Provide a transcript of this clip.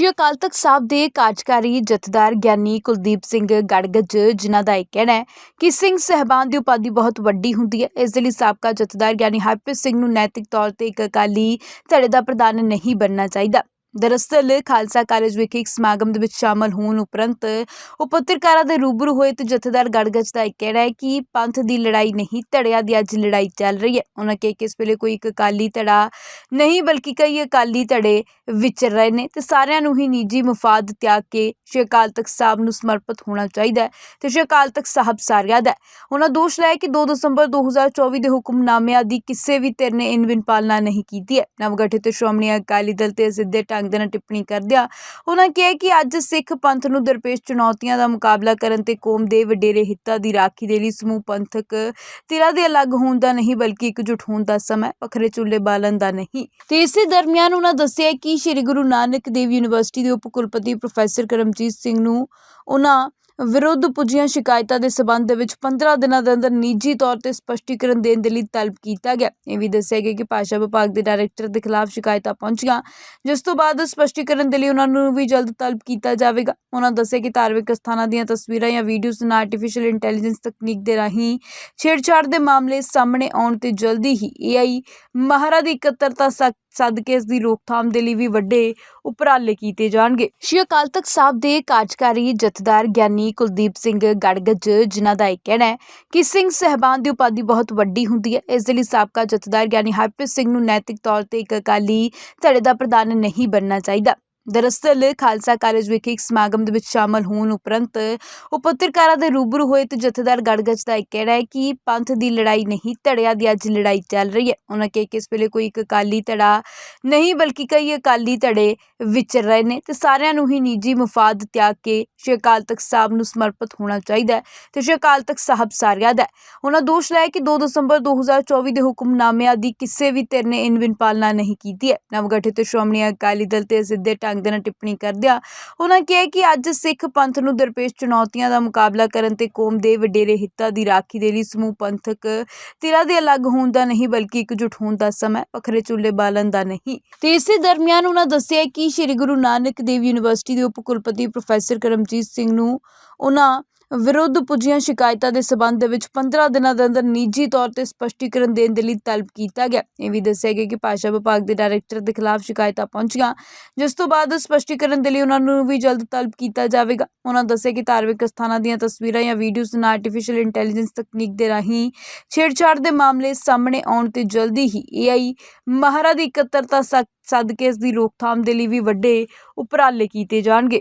ਸ਼੍ਰੀ ਅਕਾਲ ਤਖਤ ਸਾਹਿਬ ਦੇ ਕਾਰਜਕਾਰੀ ਜਥੇਦਾਰ ਗਿਆਨੀ ਕੁਲਦੀਪ ਸਿੰਘ ਗੜਗਜ, ਜਿਨ੍ਹਾਂ ਦਾ ਇਹ ਕਹਿਣਾ ਹੈ ਕਿ ਸਿੰਘ ਸਹਿਬਾਨ ਦੀ ਉਪਾਧੀ ਬਹੁਤ ਵੱਡੀ ਹੁੰਦੀ ਹੈ। ਇਸ ਦੇ ਲਈ ਸਾਬਕਾ ਜਥੇਦਾਰ ਗਿਆਨੀ ਹਰਪ੍ਰੀਤ ਸਿੰਘ ਨੂੰ ਨੈਤਿਕ ਤੌਰ ਤੇ ਇੱਕ ਅਕਾਲੀ ਧੜੇ ਦਾ ਪ੍ਰਧਾਨ ਨਹੀਂ ਬਣਨਾ ਚਾਹੀਦਾ। ਦਰਅਸਲ ਖਾਲਸਾ ਕਾਲਜ ਵਿਖੇ ਇੱਕ ਸਮਾਗਮ ਦੇ ਵਿੱਚ ਸ਼ਾਮਲ ਹੋਣ ਉਪਰੰਤ ਉਹ ਪੱਤਰਕਾਰਾਂ ਦੇ ਰੂਬਰੂ ਹੋਏ ਤੇ ਜਥੇਦਾਰ ਗੜਗਜ ਦਾ ਇਹ ਕਹਿਣਾ ਹੈ ਕਿ ਪੰਥ ਦੀ ਲੜਾਈ ਨਹੀਂ, ਧੜਿਆਂ ਦੀ ਅੱਜ ਲੜਾਈ ਚੱਲ ਰਹੀ ਹੈ। ਉਹਨਾਂ ਕਿਹਾ ਕਿ ਇਸ ਵੇਲੇ ਕੋਈ ਇੱਕ ਅਕਾਲੀ ਧੜਾ ਨਹੀਂ, ਬਲਕਿ ਕਈ ਅਕਾਲੀ ਧੜੇ ਵਿਚਰ ਰਹੇ ਨੇ ਤੇ ਸਾਰਿਆਂ ਨੂੰ ਹੀ ਨਿੱਜੀ ਮਫਾਦ ਤਿਆਗ ਕੇ ਸ਼੍ਰੀ ਅਕਾਲ ਤਖਤ ਸਾਹਿਬ ਨੂੰ ਸਮਰਪਿਤ ਹੋਣਾ ਚਾਹੀਦਾ ਹੈ ਤੇ ਸ਼੍ਰੀ ਅਕਾਲ ਤਖਤ ਸਾਹਿਬ ਸਾਰਿਆਂ ਦਾ ਉਹਨਾਂ ਦੋਸ਼ ਲਾਇਆ ਕਿ 2 ਦਸੰਬਰ 2024 ਦੇ ਹੁਕਮਨਾਮਿਆਂ ਦੀ ਕਿਸੇ ਵੀ ਧਿਰ ਨੇ ਇਨਵਿਨ ਪਾਲਣਾ ਨਹੀਂ ਕੀਤੀ ਹੈ। ਨਵਗਠਿਤ ਸ਼੍ਰੋਮਣੀ ਅਕਾਲੀ ਦਲ ਤੇ ਸਿੱਧੇ ਢੰਗ ਦੇ ਨਾਲ ਟਿੱਪਣੀ ਕਰਦਿਆਂ ਉਹਨਾਂ ਕਿਹਾ ਕਿ ਅੱਜ ਸਿੱਖ ਪੰਥ ਨੂੰ ਦਰਪੇਸ਼ ਚੁਣੌਤੀਆਂ ਦਾ ਮੁਕਾਬਲਾ ਕਰਨ ਤੇ ਕੌਮ ਦੇ ਵਡੇਰੇ ਹਿੱਤਾਂ ਦੀ ਰਾਖੀ ਦੇ ਲਈ ਸਮੂਹ ਪੰਥਕ ਧਿਰਾਂ ਦੇ ਅਲੱਗ ਹੋਣ ਦਾ ਨਹੀਂ, ਬਲਕਿ ਇਕਜੁੱਟ ਹੋਣ ਦਾ ਸਮਾਂ ਵੱਖਰੇ ਚੁੱਲ੍ਹੇ ਬਾਲਣ ਦਾ ਨਹੀਂ। ਤੇ ਇਸੇ ਦਰਮਿਆਨ ਉਹਨਾਂ ਦੱਸਿਆ ਕਿ ਸ੍ਰੀ ਗੁਰੂ ਨਾਨਕ ਦੇਵ ਯੂਨੀਵਰਸਿਟੀ ਦੇ ਉਪ ਕੁਲਪਤੀ ਪ੍ਰੋਫੈਸਰ ਕਰਮਜੀਤ ਸਿੰਘ ਨੂੰ ਉਹਨਾਂ ਵਿਰੁੱਧ ਪੁੱਜੀਆਂ ਸ਼ਿਕਾਇਤਾਂ ਦੇ ਸਬੰਧ ਦੇ ਵਿੱਚ 15 ਦਿਨਾਂ ਦੇ ਅੰਦਰ ਨਿੱਜੀ ਤੌਰ ਤੇ ਸਪਸ਼ਟੀਕਰਨ ਦੇਣ ਦੇ ਲਈ ਤਲਬ ਕੀਤਾ ਗਿਆ। ਇਹ ਵੀ ਦੱਸਿਆ ਗਿਆ ਕਿ ਭਾਸ਼ਾ ਵਿਭਾਗ ਦੇ ਡਾਇਰੈਕਟਰ ਦੇ ਖਿਲਾਫ ਸ਼ਿਕਾਇਤਾਂ ਪਹੁੰਚੀਆਂ। ਜਿਸ ਤੋਂ ਬਾਅਦ ਸਪਸ਼ਟੀਕਰਨ ਦੇ ਲਈ ਉਹਨਾਂ ਨੂੰ ਵੀ ਜਲਦ ਤਲਬ ਕੀਤਾ ਜਾਵੇਗਾ। ਉਹਨਾਂ ਦੱਸਿਆ ਕਿ ਧਾਰਮਿਕ ਸਥਾਨਾਂ ਦੀਆਂ ਤਸਵੀਰਾਂ ਜਾਂ ਵੀਡੀਓਜ਼ ਨਾਲ ਆਰਟੀਫੀਸ਼ੀਅਲ ਇੰਟੈਲੀਜੈਂਸ ਤਕਨੀਕ ਦੇ ਰਾਹੀਂ ਛੇੜਛਾੜ ਦੇ ਮਾਮਲੇ ਸਾਹਮਣੇ ਆਉਣ ਤੇ ਜਲਦੀ ਹੀ AI ਮਹਾਰਾ ਦੀ ਇਕੱਤਰਤਾ ਸਕ- ਸਦਕੇ ਇਸ ਦੀ ਰੋਕਥਾਮ ਦੇ ਲਈ ਵੀ ਵੱਡੇ ਉਪਰਾਲੇ ਕੀਤੇ ਜਾਣਗੇ। ਸ਼੍ਰੀ ਅਕਾਲ ਤਖਤ ਸਾਹਿਬ ਦੇ ਕਾਰਜਕਾਰੀ ਜਥੇਦਾਰ ਗਿਆਨੀ ਕੁਲਦੀਪ ਸਿੰਘ ਗੜਗੱਜ, ਜਿਨ੍ਹਾਂ ਦਾ ਇਹ ਕਹਿਣਾ ਹੈ ਕਿ ਸਿੰਘ ਸਹਿਬਾਨ ਦੀ ਉਪਾਧੀ ਬਹੁਤ ਵੱਡੀ ਹੁੰਦੀ ਹੈ। ਇਸ ਦੇ ਲਈ ਸਾਬਕਾ ਜਥੇਦਾਰ ਗਿਆਨੀ ਹਰਪ੍ਰੀਤ ਸਿੰਘ ਨੂੰ ਨੈਤਿਕ ਤੌਰ ਤੇ ਇੱਕ ਅਕਾਲੀ ਧੜੇ ਦਾ ਪ੍ਰਧਾਨ ਨਹੀਂ ਬਣਨਾ ਚਾਹੀਦਾ। ਦਰਅਸਲ ਖਾਲਸਾ ਕਾਲਜ ਵਿਖੇ ਇੱਕ ਸਮਾਗਮ ਦੇ ਵਿੱਚ ਸ਼ਾਮਲ ਹੋਣ ਉਪਰੰਤ ਉਹ ਪੱਤਰਕਾਰਾਂ ਦੇ ਰੂਬਰੂ ਹੋਏ ਤੇ ਜਥੇਦਾਰ ਗੜਗਜ ਦਾ ਇਹ ਕਹਿਣਾ ਹੈ ਕਿ ਪੰਥ ਦੀ ਲੜਾਈ ਨਹੀਂ, ਧੜਿਆਂ ਦੀ ਅੱਜ ਲੜਾਈ ਚੱਲ ਰਹੀ ਹੈ। ਉਹਨਾਂ ਕਿਹਾ ਕਿ ਇਸ ਵੇਲੇ ਕੋਈ ਇੱਕ ਅਕਾਲੀ ਧੜਾ ਨਹੀਂ, ਬਲਕਿ ਕਈ ਅਕਾਲੀ ਧੜੇ ਵਿਚਰ ਰਹੇ ਨੇ ਤੇ ਸਾਰਿਆਂ ਨੂੰ ਹੀ ਨਿੱਜੀ ਮਫਾਦ ਤਿਆਗ ਕੇ ਸ਼੍ਰੀ ਅਕਾਲ ਤਖਤ ਸਾਹਿਬ ਨੂੰ ਸਮਰਪਿਤ ਹੋਣਾ ਚਾਹੀਦਾ ਹੈ ਤੇ ਸ਼੍ਰੀ ਅਕਾਲ ਤਖਤ ਸਾਹਿਬ ਸਾਰਿਆਂ ਦਾ ਉਹਨਾਂ ਦੋਸ਼ ਲਾਇਆ ਕਿ 2 ਦਸੰਬਰ 2024 ਦੇ ਹੁਕਮਨਾਮਿਆਂ ਦੀ ਕਿਸੇ ਵੀ ਧਿਰ ਨੇ ਇਨਵਿਨ ਪਾਲਣਾ ਨਹੀਂ ਕੀਤੀ ਹੈ। ਨਵਗਠਿਤ ਸ਼੍ਰੋਮਣੀ ਅਕਾਲੀ ਦਲ ਤੇ ਸਿੱਧੇ ਢੰਗ ਦੇ ਨਾਲ ਟਿੱਪਣੀ ਕਰਦਿਆਂ। ਉਹਨਾਂ ਕਿਹਾ ਕਿ ਅੱਜ ਸਿੱਖ ਪੰਥ ਨੂੰ ਦਰਪੇਸ਼ ਚੁਣੌਤੀਆਂ ਦਾ ਮੁਕਾਬਲਾ ਕਰਨ ਤੇ ਕੌਮ ਦੇ ਵਡੇਰੇ ਹਿੱਤਾਂ ਦੀ ਰਾਖੀ ਦੇ ਲਈ ਸਮੂਹ ਪੰਥਕ ਧਿਰਾਂ ਦੇ ਅਲੱਗ ਹੋਣ ਦਾ ਨਹੀਂ, ਬਲਕਿ ਇਕਜੁੱਟ ਹੋਣ ਦਾ ਸਮਾਂ ਵੱਖਰੇ ਚੁੱਲ੍ਹੇ ਬਾਲਣ ਦਾ ਨਹੀਂ। ਤੇ ਇਸੇ ਦਰਮਿਆਨ ਉਹਨਾਂ ਦੱਸਿਆ ਕਿ ਸ੍ਰੀ ਗੁਰੂ ਨਾਨਕ ਦੇਵ ਯੂਨੀਵਰਸਿਟੀ ਦੇ ਉਪ ਕੁਲਪਤੀ ਪ੍ਰੋਫੈਸਰ ਕਰਮਜੀਤ ਸਿੰਘ ਨੂੰ ਉਹਨਾਂ ਵਿਰੁੱਧ ਪੁੱਜੀਆਂ ਸ਼ਿਕਾਇਤਾਂ ਦੇ ਸਬੰਧ ਦੇ ਵਿੱਚ 15 ਦਿਨਾਂ ਦੇ ਅੰਦਰ ਨਿੱਜੀ ਤੌਰ ਤੇ ਸਪਸ਼ਟੀਕਰਨ ਦੇਣ ਦੇ ਲਈ ਤਲਬ ਕੀਤਾ ਗਿਆ। ਇਹ ਵੀ ਦੱਸਿਆ ਗਿਆ ਕਿ ਭਾਸ਼ਾ ਵਿਭਾਗ ਦੇ ਡਾਇਰੈਕਟਰ ਦੇ ਖਿਲਾਫ ਸ਼ਿਕਾਇਤਾਂ ਪਹੁੰਚੀਆਂ। ਜਿਸ ਤੋਂ ਬਾਅਦ ਸਪਸ਼ਟੀਕਰਨ ਦੇ ਲਈ ਉਹਨਾਂ ਨੂੰ ਵੀ ਜਲਦ ਤਲਬ ਕੀਤਾ ਜਾਵੇਗਾ। ਉਹਨਾਂ ਦੱਸਿਆ ਕਿ ਧਾਰਮਿਕ ਸਥਾਨਾਂ ਦੀਆਂ ਤਸਵੀਰਾਂ ਜਾਂ ਵੀਡੀਓਜ਼ ਨਾਲ ਆਰਟੀਫੀਸ਼ੀਅਲ ਇੰਟੈਲੀਜੈਂਸ ਤਕਨੀਕ ਦੇ ਰਾਹੀਂ ਛੇੜਛਾੜ ਦੇ ਮਾਮਲੇ ਸਾਹਮਣੇ ਆਉਣ ਤੇ ਜਲਦੀ ਹੀ AI ਮਹਾਰਾ ਦੀ ਇਕੱਤਰਤਾ ਸਕ- ਸਦਕੇ ਇਸ ਦੀ ਰੋਕਥਾਮ ਦੇ ਲਈ ਵੀ ਵੱਡੇ ਉਪਰਾਲੇ ਕੀਤੇ ਜਾਣਗੇ।